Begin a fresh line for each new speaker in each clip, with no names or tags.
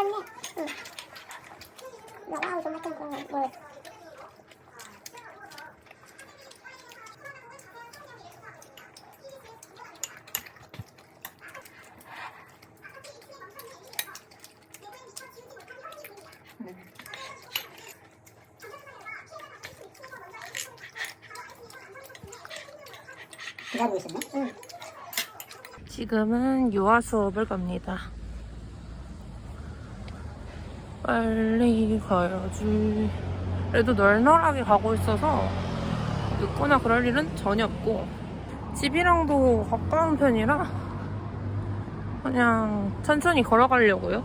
이렇네. 응. 나와 이거 맡은 거 뭐. 기다리고 있었네. 응.
지금은 유아 수업을 갑니다. 빨리 가야지. 그래도 널널하게 가고 있어서 늦거나 그럴 일은 전혀 없고 집이랑도 가까운 편이라 그냥 천천히 걸어가려고요.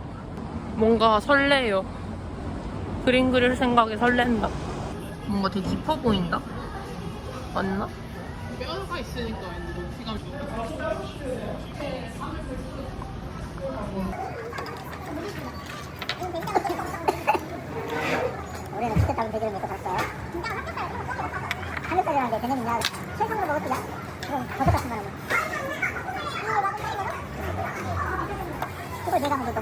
뭔가 설레요. 그림 그릴 생각에 설렌다. 뭔가 되게 깊어 보인다. 맞나?
뼈가 있으니까 왠지 높이감이
올 시켰다고 대결을 못해 봤어요. 삼겹살이라는 게 개념이냐? 최상으로 먹었지야? 그럼 버섯 같은 거라고. 그걸 내가 먼저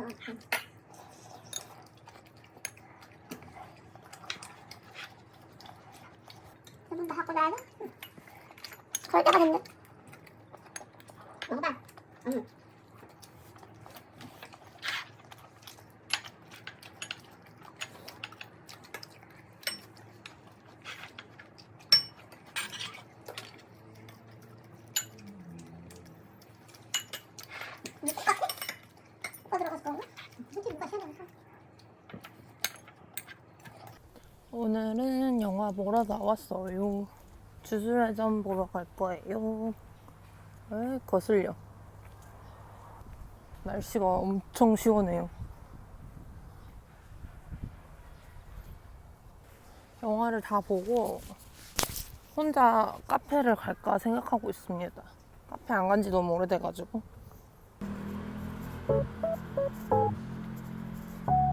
나한테 먹어. 한번더 하고 나야 돼? 거의 때가
오늘은 영화 보러 나왔어요. 주술회전 보러 갈 거예요. 에 거슬려. 날씨가 엄청 시원해요. 영화를 다 보고 혼자 카페를 갈까 생각하고 있습니다. 카페 안 간 지 너무 오래돼가지고.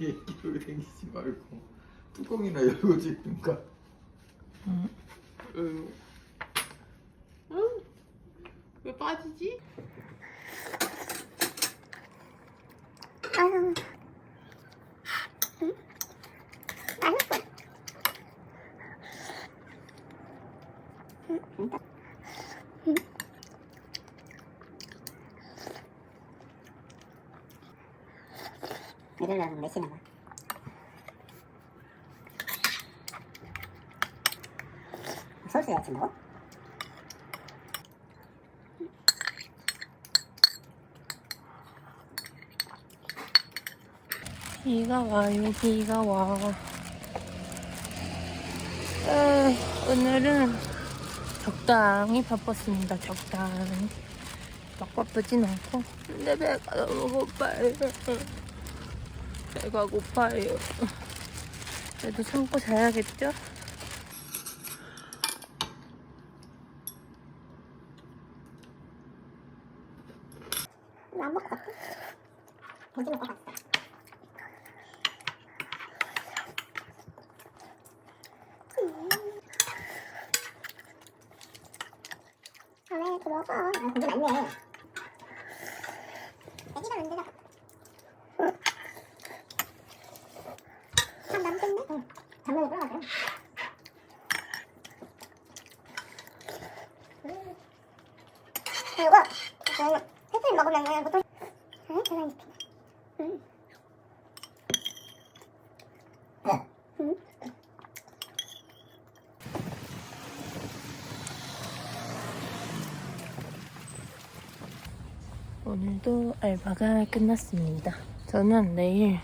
얘기로 생기지 말고 뚜껑이나 열고 찍든가
응. 응? 왜 빠지지?
이러려면 몇 시나 봐. 소스 야채 먹어?
비가 와요, 비가 와. 에, 오늘은 적당히 바빴습니다, 적당히. 막 바쁘진 않고. 근데 배가 너무 고파요. 배가 고파요. 그래도 참고 자야겠죠?
이거 안 먹고 갔어? 돼지 먹고 갔어. 아, 왜 이렇게 먹어? 아, 고기 많네. 애기가 만들어. 한 남겠네? 응. 장난이 끌어가죠. 음. 이거, 이거, 햇빛 먹으면 보통 응? 계란 입히 응. 응?
오늘도 알바가 끝났습니다. 저는 내일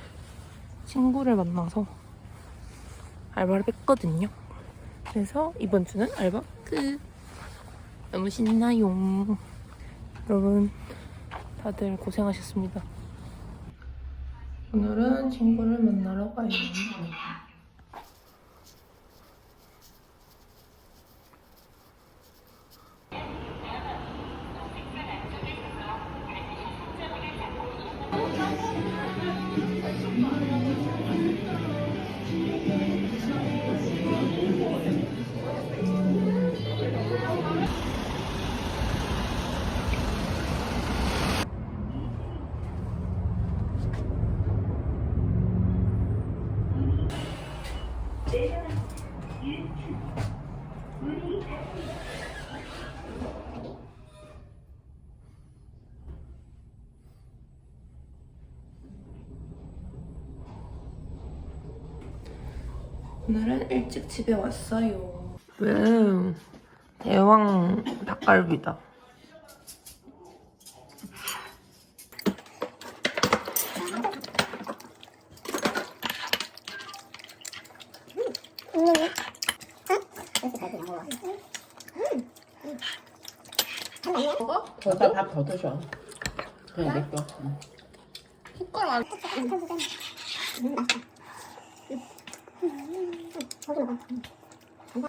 친구를 만나서 알바를 뺐거든요. 그래서 이번 주는 알바 끝. 너무 신나요. 여러분, 다들 고생하셨습니다. 오늘은 친구를 만나러 가요. 오늘은 일찍 집에 왔어요. 왜? 대왕 닭갈비다.
더 밥더 드셔. 그냥 냅둬. 응.
숟가락 안. 야, 찾아보는데. 응.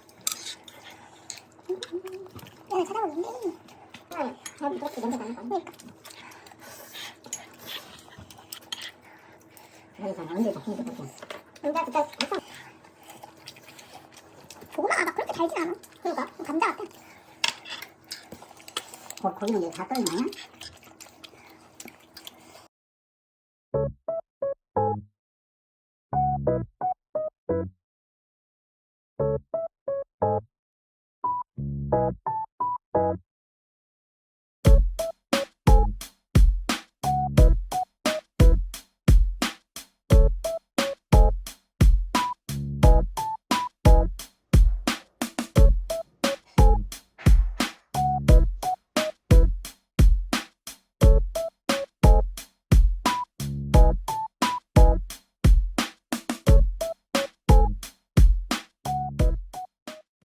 잘 그렇게 냄새 아니야? 그러니까 약간 고구마가 막 그렇게 달진 않아. 그러니까 감자 같아. 거, 거기는 이제 다 떨리나요? Thank you.